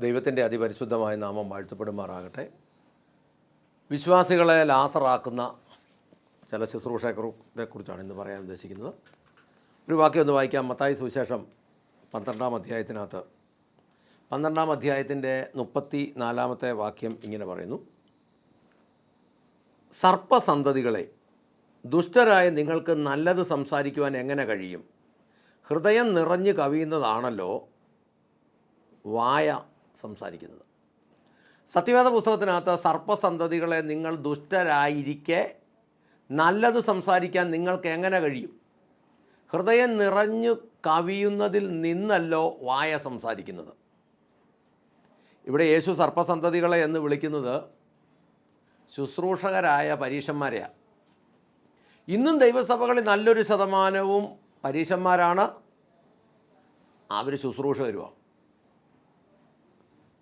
ദൈവത്തിന്റെ അതിപരിശുദ്ധമായ നാമം വാഴ്ത്തപ്പെടുമാറാകട്ടെ. വിശ്വാസികളെ ലാസറാക്കുന്ന ചില ശുശ്രൂഷയെക്കുറിച്ചാണ് ഇന്ന് പറയാൻ ഉദ്ദേശിക്കുന്നത്. ഒരു വാക്യം ഒന്ന് വായിക്കാം. മത്തായി സുവിശേഷം പന്ത്രണ്ടാം അധ്യായത്തിനകത്ത്. പന്ത്രണ്ടാം അധ്യായത്തിന്റെ മുപ്പത്തി നാലാമത്തെ വാക്യം ഇങ്ങനെ പറയുന്നു. സർപ്പസന്തതികളെ ദുഷ്ടരായ നിങ്ങൾക്ക് നല്ലത് സംസാരിക്കുവാൻ എങ്ങനെ കഴിയും? ഹൃദയം നിറഞ്ഞു കവിയുന്നതാണല്ലോ വായ സംസാരിക്കുന്നത്. സത്യവേദ പുസ്തകത്തിനകത്ത് സർപ്പസന്തതികളെ നിങ്ങൾ ദുഷ്ടരായിരിക്കെ നല്ലത് സംസാരിക്കാൻ നിങ്ങൾക്ക് എങ്ങനെ കഴിയും? ഹൃദയം നിറഞ്ഞു കവിയുന്നതിൽ നിന്നല്ലോ വായ സംസാരിക്കുന്നത്. ഇവിടെ യേശു സർപ്പസന്തതികളെ എന്ന് വിളിക്കുന്നത് ശുശ്രൂഷകരായ പരീക്ഷന്മാരെയാണ് ഇന്നും ദൈവസഭകളിൽ നല്ലൊരു ശതമാനവും പരീക്ഷന്മാരാണ് അവർ ശുശ്രൂഷകരുമാണ്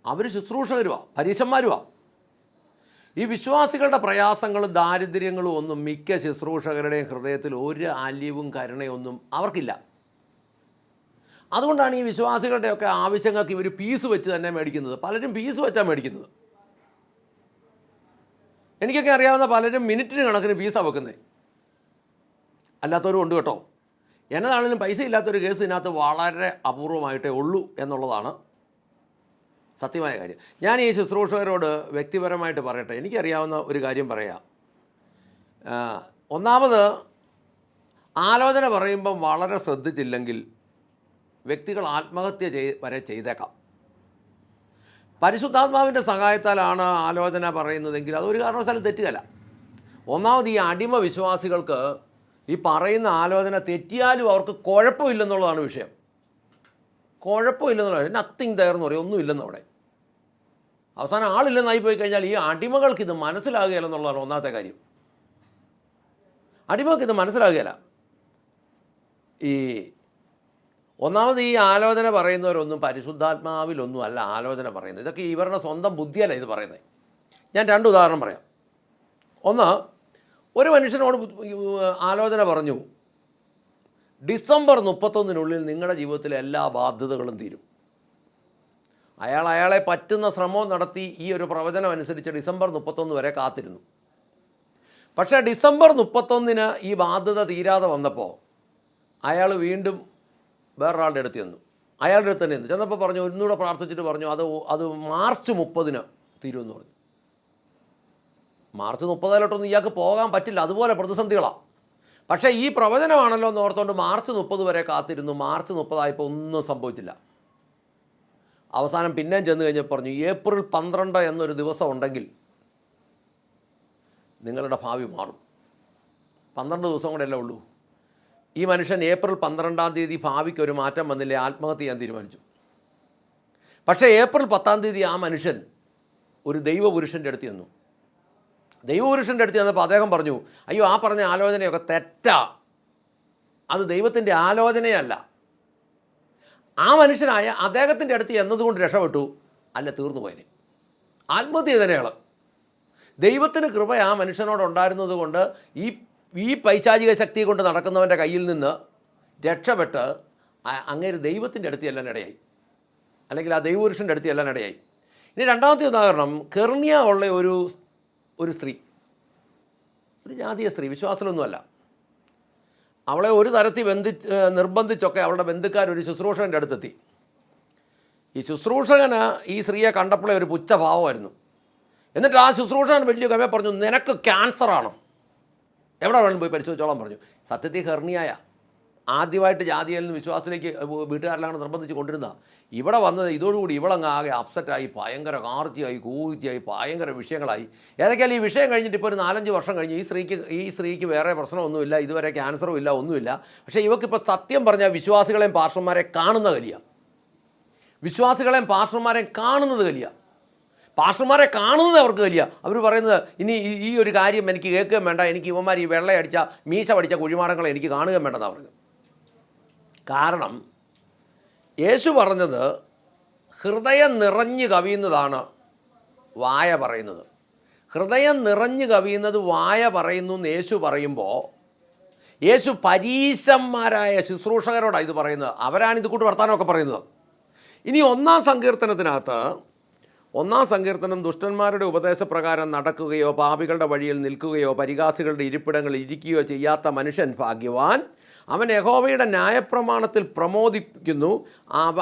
അവർ ശുശ്രൂഷകരുവാ പരീശന്മാരുവാ. ഈ വിശ്വാസികളുടെ പ്രയാസങ്ങളും ദാരിദ്ര്യങ്ങളും ഒന്നും മിക്ക ശുശ്രൂഷകരുടെയും ഹൃദയത്തിൽ ഒരു ആല്യവും കരുണയൊന്നും അവർക്കില്ല. അതുകൊണ്ടാണ് ഈ വിശ്വാസികളുടെയൊക്കെ ആവശ്യങ്ങൾക്ക് ഇവർ പീസ് വെച്ച് തന്നെ മേടിക്കുന്നത്. പലരും പീസ് വെച്ചാണ് മേടിക്കുന്നത്. എനിക്കൊക്കെ അറിയാവുന്ന പലരും മിനിറ്റിന് കണക്കിന് പീസാണ് വെക്കുന്നത് അല്ലാത്തവരും ഉണ്ട് കേട്ടോ. എന്നതാണെങ്കിലും പൈസ ഇല്ലാത്തൊരു കേസ് ഇതിനകത്ത് വളരെ അപൂർവമായിട്ടേ ഉള്ളൂ എന്നുള്ളതാണ്. സത്യമായ കാര്യം. ഞാൻ ഈ ശുശ്രൂഷകരോട് വ്യക്തിപരമായിട്ട് പറയട്ടെ. എനിക്കറിയാവുന്ന ഒരു കാര്യം പറയാം. ഒന്നാമത് ആലോചന പറയുമ്പം വളരെ ശ്രദ്ധിച്ചില്ലെങ്കിൽ വ്യക്തികൾ ആത്മഹത്യ ചെയ് വരെ ചെയ്തേക്കാം. പരിശുദ്ധാത്മാവിന്റെ സഹായത്താലാണ് ആലോചന പറയുന്നതെങ്കിൽ അതൊരു കാരണവശാലും തെറ്റുകയല്ല. ഒന്നാമത് ഈ അടിമ വിശ്വാസികൾക്ക് ഈ പറയുന്ന ആലോചന തെറ്റിയാലും അവർക്ക് കുഴപ്പമില്ലെന്നുള്ളതാണ് വിഷയം. കുഴപ്പമില്ലെന്നുള്ള നത്തിങ് തയ്യാറെന്ന് പറയും. ഒന്നുമില്ലെന്ന് അവിടെ. അവസാനം ആളില്ലെന്നായി പോയി കഴിഞ്ഞാൽ ഈ അടിമകൾക്ക് ഇത് മനസ്സിലാകുകയില്ല എന്നുള്ളതാണ് ഒന്നാമത്തെ കാര്യം. അടിമകൾക്ക് ഇത് മനസ്സിലാകുകയില്ല. ഈ ഒന്നാമത് ഈ ആലോചന പറയുന്നവരൊന്നും പരിശുദ്ധാത്മാവിലൊന്നും അല്ല ആലോചന പറയുന്നത്. ഇതൊക്കെ ഇവരുടെ സ്വന്തം ബുദ്ധിയല്ല ഇത് പറയുന്നത്. ഞാൻ രണ്ട് ഉദാഹരണം പറയാം. ഒന്ന് ഒരു മനുഷ്യനോട് ആലോചന പറഞ്ഞു. ഡിസംബർ മുപ്പത്തൊന്നിനുള്ളിൽ നിങ്ങളുടെ ജീവിതത്തിലെ എല്ലാ ബാധ്യതകളും തീരും. അയാൾ അയാളെ പറ്റുന്ന ശ്രമം നടത്തി ഈ ഒരു പ്രവചനം അനുസരിച്ച് ഡിസംബർ മുപ്പത്തൊന്ന് വരെ കാത്തിരുന്നു. പക്ഷേ ഡിസംബർ മുപ്പത്തൊന്നിന് ഈ ബാധ്യത തീരാതെ വന്നപ്പോൾ അയാൾ വീണ്ടും വേറൊരാളുടെ അടുത്ത് ചെന്നു. അയാളുടെ അടുത്ത് തന്നെ ചെന്നു. ചെന്നപ്പോൾ പറഞ്ഞു ഒന്നുകൂടെ പ്രാർത്ഥിച്ചിട്ട് പറഞ്ഞു അത് അത് മാർച്ച് മുപ്പതിന് തീരുമെന്ന് പറഞ്ഞു. മാർച്ച് മുപ്പതിലോട്ടൊന്നും ഇയാൾക്ക് പോകാൻ പറ്റില്ല. അതുപോലെ പ്രതിസന്ധികളാണ് പക്ഷേ ഈ പ്രവചനമാണല്ലോ എന്ന് ഓർത്തുകൊണ്ട് മാർച്ച് മുപ്പത് വരെ കാത്തിരുന്നു. മാർച്ച് മുപ്പതായപ്പോൾ ഒന്നും സംഭവിച്ചില്ല. അവസാനം പിന്നെയും ചെന്ന് കഴിഞ്ഞ് പറഞ്ഞു ഏപ്രിൽ പന്ത്രണ്ട് എന്നൊരു ദിവസം ഉണ്ടെങ്കിൽ നിങ്ങളുടെ ഭാവി മാറും. പന്ത്രണ്ട് ദിവസം കൂടെയല്ലേ ഉള്ളൂ. ഈ മനുഷ്യൻ ഏപ്രിൽ പന്ത്രണ്ടാം തീയതി ഭാവിക്ക് ഒരു മാറ്റം വന്നില്ലേ? ആത്മഹത്യ ചെയ്യാൻ തീരുമാനിച്ചു. പക്ഷേ ഏപ്രിൽ പത്താം തീയതി ആ മനുഷ്യൻ ഒരു ദൈവപുരുഷന്റെ അടുത്ത് ചെന്നു. ദൈവപുരുഷന്റെ അടുത്ത് ചെന്നപ്പോൾ അദ്ദേഹം പറഞ്ഞു അയ്യോ ആ പറഞ്ഞ ആലോചനയൊക്കെ തെറ്റാ. അത് ദൈവത്തിന്റെ ആലോചനയല്ല. ആ മനുഷ്യനായ അദ്ദേഹത്തിന്റെ അടുത്ത് എന്നതുകൊണ്ട് രക്ഷപ്പെട്ടു. അല്ല തീർന്നു പോയതിന് ആത്മഹത്യ തന്നെയാണ് ദൈവത്തിന് കൃപ ആ മനുഷ്യനോടുണ്ടായിരുന്നത് കൊണ്ട് ഈ ഈ പൈശാചിക ശക്തി കൊണ്ട് നടക്കുന്നവന്റെ കയ്യിൽ നിന്ന് രക്ഷപ്പെട്ട് അങ്ങേര് ദൈവത്തിന്റെ അടുത്ത് എല്ലാം ഇടയായി. അല്ലെങ്കിൽ ആ ദൈവപുരുഷന്റെ അടുത്ത് എല്ലാം ഇടയായി. ഇനി രണ്ടാമത്തെ ഉദാഹരണം കെർണിയ ഉള്ള ഒരു ഒരു സ്ത്രീ. ഒരു ജാതീയ സ്ത്രീ വിശ്വാസമൊന്നുമല്ല അവളെ ഒരു തരത്തിൽ ബന്ധിച്ച് നിർബന്ധിച്ചൊക്കെ അവളുടെ ബന്ധുക്കാർ ഒരു ശുശ്രൂഷകന്റെ അടുത്തെത്തി. ഈ ശുശ്രൂഷകന് ഈ സ്ത്രീയെ കണ്ടപ്പോഴേ ഒരു പുച്ഛഭാവമായിരുന്നു. എന്നിട്ട് ആ ശുശ്രൂഷകൻ വലിയ കവയെ പറഞ്ഞു നിനക്ക് ക്യാൻസറാണ്. എവിടെ വേണം പോയി പരിശോധിച്ചോളാൻ പറഞ്ഞു. സത്യത്തിൽ ഹെർണിയായ. ആദ്യമായിട്ട് ജാതിയിൽ നിന്ന് വിശ്വാസത്തിലേക്ക് വീട്ടുകാരെല്ലാം നിർബന്ധിച്ച് കൊണ്ടിരുന്ന ഇവിടെ വന്നത് ഇതോടുകൂടി ഇവളങ്ങ് ആകെ അപ്സെറ്റായി ഭയങ്കര കാർത്തിയായി കൂത്തിയായി ഭയങ്കര വിഷയങ്ങളായി. ഏതൊക്കെയാലും ഈ വിഷയം കഴിഞ്ഞിട്ട് ഇപ്പോൾ ഒരു നാലഞ്ച് വർഷം കഴിഞ്ഞ് ഈ സ്ത്രീക്ക് ഈ സ്ത്രീക്ക് വേറെ പ്രശ്നമൊന്നുമില്ല ഇതുവരെ ക്യാൻസറും ഇല്ല ഒന്നുമില്ല. പക്ഷേ ഇവക്കിപ്പോൾ സത്യം പറഞ്ഞാൽ വിശ്വാസികളെയും പാർഷന്മാരെ കാണുന്ന കലിയ. വിശ്വാസികളെയും പാർഷന്മാരെയും കാണുന്നത് കലിയ. പാസ്റ്റർമാരെ കാണുന്നത് അവർക്ക് വലിയ അവർ പറയുന്നത് ഇനി ഈ- ഈ ഒരു കാര്യം എനിക്ക് കേൾക്കുകയും വേണ്ട എനിക്ക് ഇവന്മാർ ഈ വെള്ളയടിച്ച മീശ പഠിച്ച കുഴിമാടങ്ങളെ എനിക്ക് കാണുകയും വേണ്ടെന്നാണ് അവർക്ക് കാരണം യേശു പറഞ്ഞത് ഹൃദയം നിറഞ്ഞു കവിയുന്നതാണ് വായ പറയുന്നത്. ഹൃദയം നിറഞ്ഞു കവിയുന്നത് വായ പറയുന്നു എന്ന് യേശു പറയുമ്പോൾ യേശു പരീശന്മാരായ ശുശ്രൂഷകരോടാണ് ഇത് പറയുന്നത്. അവരാണ് ഇത് കൂട്ട് വർത്താനമൊക്കെ പറയുന്നത്. ഇനി ഒന്നാം സങ്കീർത്തനത്തിനകത്ത് ഒന്നാം സങ്കീർത്തനം ദുഷ്ടന്മാരുടെ ഉപദേശപ്രകാരം നടക്കുകയോ പാപികളുടെ വഴിയിൽ നിൽക്കുകയോ പരിഹാസികളുടെ ഇരിപ്പിടങ്ങളിൽ ഇരിക്കുകയോ ചെയ്യാത്ത മനുഷ്യൻ ഭാഗ്യവാൻ അവൻ യഹോവയുടെ ന്യായപ്രമാണത്തിൽ പ്രമോദിക്കുന്നു.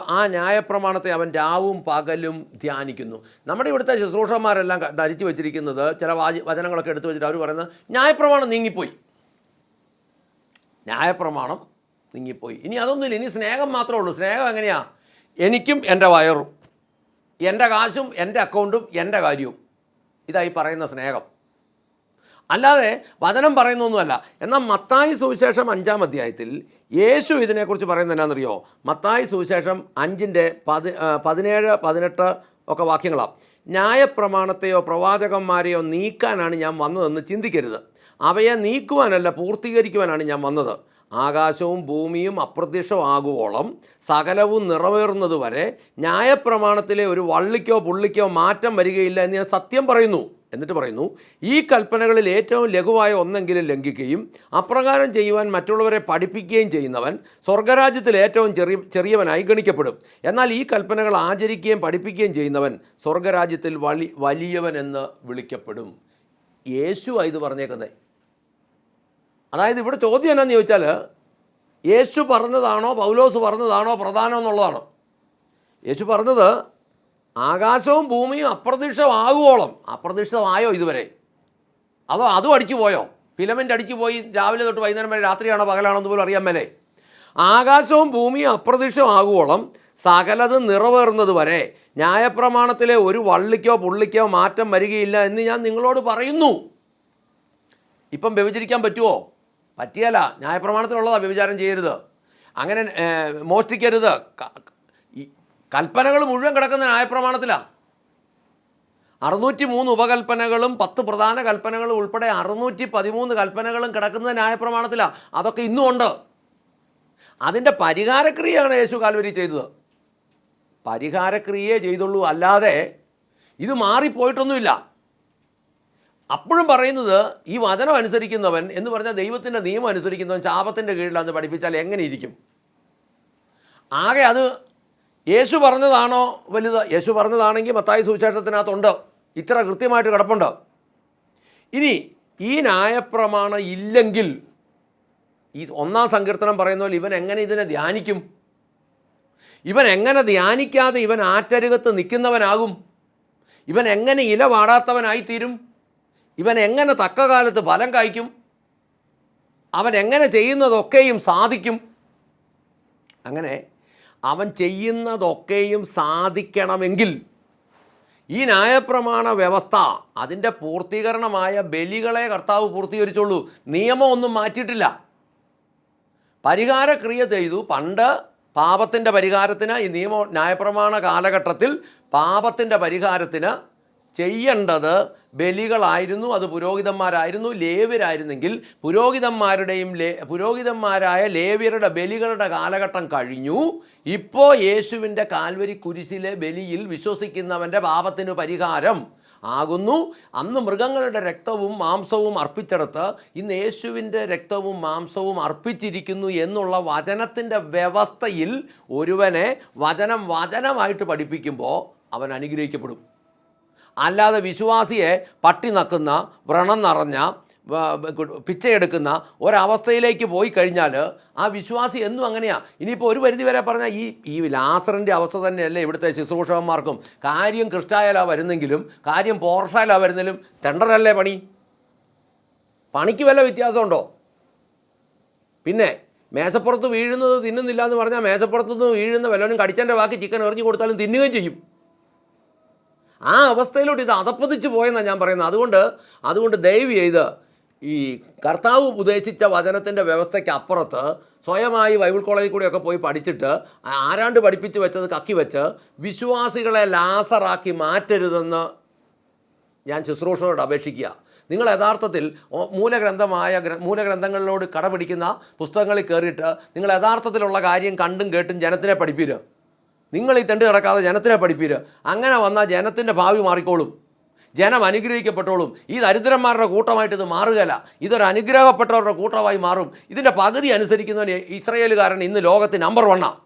ആ ന്യായപ്രമാണത്തെ അവൻ രാവും പകലും ധ്യാനിക്കുന്നു. നമ്മുടെ ഇവിടുത്തെ ശുശ്രൂഷന്മാരെല്ലാം ധരിച്ചു വെച്ചിരിക്കുന്നത് ചില വാചി വചനങ്ങളൊക്കെ എടുത്തു വെച്ചിട്ട് അവർ പറയുന്നത് ന്യായപ്രമാണം നീങ്ങിപ്പോയി. ന്യായപ്രമാണം നീങ്ങിപ്പോയി. ഇനി അതൊന്നുമില്ല. ഇനി സ്നേഹം മാത്രമേ ഉള്ളൂ. സ്നേഹം എങ്ങനെയാ? എനിക്കും എന്റെ വയറും എന്റെ കാശും എന്റെ അക്കൗണ്ടും എന്റെ കാര്യവും. ഇതായി പറയുന്ന സ്നേഹം. അല്ലാതെ വചനം പറയുന്നൊന്നുമല്ല എന്നാൽ മത്തായി സുവിശേഷം അഞ്ചാം അധ്യായത്തിൽ യേശു ഇതിനെക്കുറിച്ച് പറയുന്നത് എന്നാണെന്നറിയോ മത്തായി സുവിശേഷം അഞ്ചിന്റെ പതി പതിനേഴ് പതിനെട്ട് ഒക്കെ വാക്യങ്ങളാണ് ന്യായപ്രമാണത്തെയോ പ്രവാചകന്മാരെയോ നീക്കാനാണ് ഞാൻ വന്നതെന്ന് ചിന്തിക്കരുത്. അവയെ നീക്കുവാനല്ല പൂർത്തീകരിക്കുവാനാണ് ഞാൻ വന്നത്. ആകാശവും ഭൂമിയും അപ്രത്യക്ഷമാകുവോളം സകലവും നിറവേറുന്നത് വരെ ന്യായപ്രമാണത്തിലെ ഒരു വള്ളിക്കോ പുള്ളിക്കോ മാറ്റം വരികയില്ല എന്ന് ഞാൻ സത്യം പറയുന്നു. എന്നിട്ട് പറയുന്നു ഈ കൽപ്പനകളിൽ ഏറ്റവും ലഘുവായ ഒന്നെങ്കിലും ലംഘിക്കുകയും അപ്രകാരം ചെയ്യുവാൻ മറ്റുള്ളവരെ പഠിപ്പിക്കുകയും ചെയ്യുന്നവൻ സ്വർഗരാജ്യത്തിൽ ഏറ്റവും ചെറിയ ചെറിയവനായി ഗണിക്കപ്പെടും. എന്നാൽ ഈ കൽപ്പനകൾ ആചരിക്കുകയും പഠിപ്പിക്കുകയും ചെയ്യുന്നവൻ സ്വർഗരാജ്യത്തിൽ വലി വലിയവൻ എന്ന് വിളിക്കപ്പെടും. യേശു ഇത് പറഞ്ഞേക്കുന്നത് അതായത് ഇവിടെ ചോദ്യം എന്നാന്ന് ചോദിച്ചാൽ യേശു പറഞ്ഞതാണോ പൗലോസ് പറഞ്ഞതാണോ പ്രധാനം എന്നുള്ളതാണ്. യേശു പറഞ്ഞത് ആകാശവും ഭൂമിയും അപ്രതീക്ഷിതമാകുവോളം. അപ്രതീക്ഷിതമായോ ഇതുവരെ? അതോ അതും അടിച്ചു പോയോ? ഫിലമെന്റ് അടിച്ചു പോയി രാവിലെ തൊട്ട് വൈകുന്നേരം വരെ രാത്രിയാണോ പകലാണോ എന്ന് പോലും അറിയാൻ മേലേ. ആകാശവും ഭൂമിയും അപ്രതീക്ഷിതമാകുവോളം സകലത് നിറവേറുന്നത് വരെ ന്യായപ്രമാണത്തിലെ ഒരു വള്ളിക്കോ പുള്ളിക്കോ മാറ്റം വരികയില്ല എന്ന് ഞാൻ നിങ്ങളോട് പറയുന്നു. ഇപ്പം വ്യഭിചരിക്കാൻ പറ്റുമോ പറ്റിയല്ല. ന്യായപ്രമാണത്തിലുള്ളതാണ് വ്യഭിചാരം ചെയ്യരുത്. അങ്ങനെ മോഷ്ടിക്കരുത്. കൽപ്പനകൾ മുഴുവൻ കിടക്കുന്ന ന്യായപ്രമാണത്തിലാണ് അറുന്നൂറ്റി മൂന്ന് ഉപകൽപ്പനകളും പത്ത് പ്രധാന കൽപ്പനകളും ഉൾപ്പെടെ അറുന്നൂറ്റി പതിമൂന്ന് കൽപ്പനകളും കിടക്കുന്നത് ന്യായപ്രമാണത്തിലാണ് അതൊക്കെ ഇന്നും ഉണ്ട്. അതിന്റെ പരിഹാരക്രിയയാണ് യേശു കാൽവരി ചെയ്തത്. പരിഹാരക്രിയയെ ചെയ്തുള്ളൂ അല്ലാതെ ഇത് മാറിപ്പോയിട്ടൊന്നുമില്ല. അപ്പോഴും പറയുന്നത് ഈ വചനം അനുസരിക്കുന്നവൻ എന്ന് പറഞ്ഞാൽ ദൈവത്തിന്റെ നിയമം അനുസരിക്കുന്നവൻ ശാപത്തിന്റെ കീഴിലാന്ന് പഠിപ്പിച്ചാൽ എങ്ങനെ ഇരിക്കും? ആകെ അത് യേശു പറഞ്ഞതാണോ വലുത്? യേശു പറഞ്ഞതാണെങ്കിൽ മത്തായി സുവിശേഷത്തിനകത്തുണ്ട്. ഇത്ര കൃത്യമായിട്ട് കിടപ്പുണ്ട്. ഇനി ഈ ന്യായപ്രമാണം ഇല്ലെങ്കിൽ ഈ ഒന്നാം സങ്കീർത്തനം പറയുന്ന പോലെ ഇവൻ എങ്ങനെ ഇതിനെ ധ്യാനിക്കും? ഇവൻ എങ്ങനെ ധ്യാനിക്കാതെ ഇവൻ ആറ്റരുകത്ത് നിൽക്കുന്നവനാകും? ഇവൻ എങ്ങനെ ഇല വാടാത്തവനായിത്തീരും? ഇവൻ എങ്ങനെ തക്ക കാലത്ത് ഫലം കായ്ക്കും? അവൻ എങ്ങനെ ചെയ്യുന്നതൊക്കെയും സാധിക്കും? അങ്ങനെ അവൻ ചെയ്യുന്നതൊക്കെയും സാധിക്കണമെങ്കിൽ ഈ ന്യായപ്രമാണ വ്യവസ്ഥ അതിന്റെ പൂർത്തീകരണമായ ബലികളെ കർത്താവ് പൂർത്തീകരിച്ചുള്ളൂ. നിയമം ഒന്നും മാറ്റിയിട്ടില്ല. പരിഹാരക്രിയ ചെയ്തു. പണ്ട് പാപത്തിന്റെ പരിഹാരത്തിന് ഈ നിയമ ന്യായപ്രമാണ കാലഘട്ടത്തിൽ പാപത്തിന്റെ പരിഹാരത്തിന് ചെയ്യേണ്ടത് ബലികളായിരുന്നു അത് പുരോഹിതന്മാരായിരുന്നു ലേവ്യരായിരുന്നെങ്കിൽ പുരോഹിതന്മാരുടെയും ലേ പുരോഹിതന്മാരായ ലേവ്യരുടെ ബലികളുടെ കാലഘട്ടം കഴിഞ്ഞു. ഇപ്പോൾ യേശുവിന്റെ കാൽവരി കുരിശിലെ ബലിയിൽ വിശ്വസിക്കുന്നവന്റെ പാപത്തിന് പരിഹാരം ആകുന്നു. അന്ന് മൃഗങ്ങളുടെ രക്തവും മാംസവും അർപ്പിച്ചെടുത്ത് ഇന്ന് യേശുവിന്റെ രക്തവും മാംസവും അർപ്പിച്ചിരിക്കുന്നു എന്നുള്ള വചനത്തിന്റെ വ്യവസ്ഥയിൽ ഒരുവനെ വചനം വചനമായിട്ട് പഠിപ്പിക്കുമ്പോൾ അവൻ അനുഗ്രഹിക്കപ്പെടും. അല്ലാതെ വിശ്വാസിയെ പട്ടി നക്കുന്ന വ്രണം നിറഞ്ഞ പിച്ചയെടുക്കുന്ന ഒരവസ്ഥയിലേക്ക് പോയി കഴിഞ്ഞാൽ ആ വിശ്വാസി എന്നും അങ്ങനെയാണ് ഇനിയിപ്പോൾ ഒരു പരിധി വരെ പറഞ്ഞാൽ ഈ ഈ ലാസറിന്റെ അവസ്ഥ തന്നെയല്ലേ ഇവിടുത്തെ ശുശ്രൂഷകന്മാർക്കും. കാര്യം ക്രിസ്റ്റായാലാ വരുന്നെങ്കിലും കാര്യം പോർഷായാലാ വരുന്നെങ്കിലും ടെണ്ടറല്ലേ പണി? പണിക്ക് വല്ല വ്യത്യാസമുണ്ടോ? പിന്നെ മേശപ്പുറത്ത് വീഴുന്നത് തിന്നുന്നില്ല എന്ന് പറഞ്ഞാൽ മേശപ്പുറത്തുനിന്ന് വീഴുന്ന വല്ലവനും കടിച്ചന്റെ ബാക്കി ചിക്കൻ എറിഞ്ഞു കൊടുത്താലും തിന്നുകയും ചെയ്യും. ആ അവസ്ഥയിലോട്ട് ഇത് അതപ്പതിച്ച് പോയെന്നാണ് ഞാൻ പറയുന്നത്. അതുകൊണ്ട് അതുകൊണ്ട് ദയവ് ചെയ്ത് ഈ കർത്താവ് ഉപദേശിച്ച വചനത്തിന്റെ വ്യവസ്ഥയ്ക്ക് അപ്പുറത്ത് സ്വയമായി ബൈബിൾ കോളേജിൽ കൂടിയൊക്കെ പോയി പഠിച്ചിട്ട് ആരാണ്ട് പഠിപ്പിച്ച് വെച്ചത് കക്കി വെച്ച് വിശ്വാസികളെ ലാസറാക്കി മാറ്റരുതെന്ന് ഞാൻ ശുശ്രൂഷയോട് അപേക്ഷിക്കുക. നിങ്ങൾ യഥാർത്ഥത്തിൽ മൂലഗ്രന്ഥമായ ഗ്ര- മൂലഗ്രന്ഥങ്ങളിലോട് കടപിടിക്കുന്ന പുസ്തകങ്ങളിൽ കയറിയിട്ട് നിങ്ങൾ യഥാർത്ഥത്തിലുള്ള കാര്യം കണ്ടും കേട്ടും ജനത്തിനെ പഠിപ്പീര്. നിങ്ങൾ ഈ തെണ്ട് നടക്കാതെ ജനത്തിനെ പഠിപ്പീര്. അങ്ങനെ വന്നാൽ ജനത്തിന്റെ ഭാവി മാറിക്കോളും. ജനം അനുഗ്രഹിക്കപ്പെട്ടോളും. ഈ ദരിദ്രന്മാരുടെ കൂട്ടമായിട്ട് ഇത് മാറുകയല്ല. ഇതൊരു അനുഗ്രഹപ്പെട്ടവരുടെ കൂട്ടമായി മാറും. ഇതിന്റെ പകുതി അനുസരിക്കുന്നവന് ഇസ്രയേലുകാരൻ ഇന്ന് ലോകത്ത് നമ്പർ വണ്ണാണ്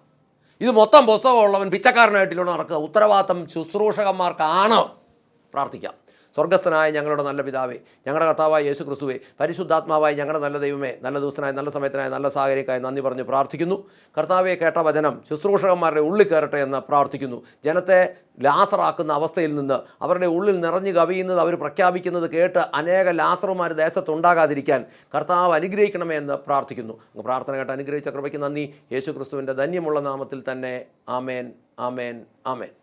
ഇത് മൊത്തം പുസ്തകമുള്ളവൻ പിച്ചക്കാരനായിട്ടിലൂടെ നടക്കുക. ഉത്തരവാദിത്തം ശുശ്രൂഷകന്മാർക്കാണ്. പ്രാർത്ഥിക്കാം. സ്വർഗസ്ഥനായ ഞങ്ങളുടെ നല്ല പിതാവേ ഞങ്ങളുടെ കർത്താവായ യേശു ക്രിസ്തുവേ പരിശുദ്ധാത്മാവായ ഞങ്ങളുടെ നല്ല ദൈവമേ നല്ല ദിവസനായ നല്ല സമയത്തിനായി നല്ല സാഹചര്യക്കായി നന്ദി പറഞ്ഞ് പ്രാർത്ഥിക്കുന്നു. കർത്താവെ കേട്ട വചനം ശുശ്രൂഷകന്മാരുടെ ഉള്ളിൽ കയറട്ടെ എന്ന് പ്രാർത്ഥിക്കുന്നു. ജനത്തെ ലാസറാക്കുന്ന അവസ്ഥയിൽ നിന്ന് അവരുടെ ഉള്ളിൽ നിറഞ്ഞു കവിയുന്നത് അവർ പ്രഖ്യാപിക്കുന്നത് കേട്ട് അനേക ലാസറുമാർ ദേശത്തുണ്ടാകാതിരിക്കാൻ കർത്താവ് അനുഗ്രഹിക്കണമേ എന്ന് പ്രാർത്ഥിക്കുന്നു. പ്രാർത്ഥന കേട്ട് അനുഗ്രഹിച്ച കൃപയ്ക്ക് നന്ദി. യേശു ക്രിസ്തുവിന്റെ ധന്യമുള്ള നാമത്തിൽ തന്നെ ആമേൻ ആമേൻ ആമേൻ.